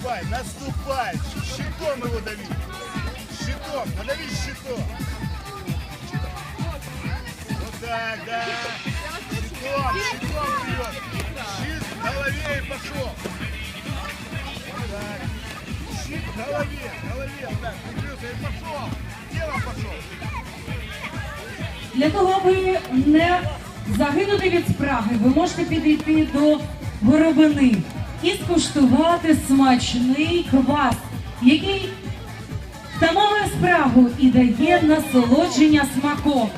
Не отступай, наступай. Щитом его дави. Щитом, подави щитом. Вот так, да. Щитом, щитом вперед. Щит в голове и пошел. Щит в голове, в голове. Так, прикрылся и пошел. Телом пошел. Для того, аби не загинути від спраги, ви можете підійти до горобини і скуштувати смачний квас, який втамовує спрагу і дає насолодження смаком.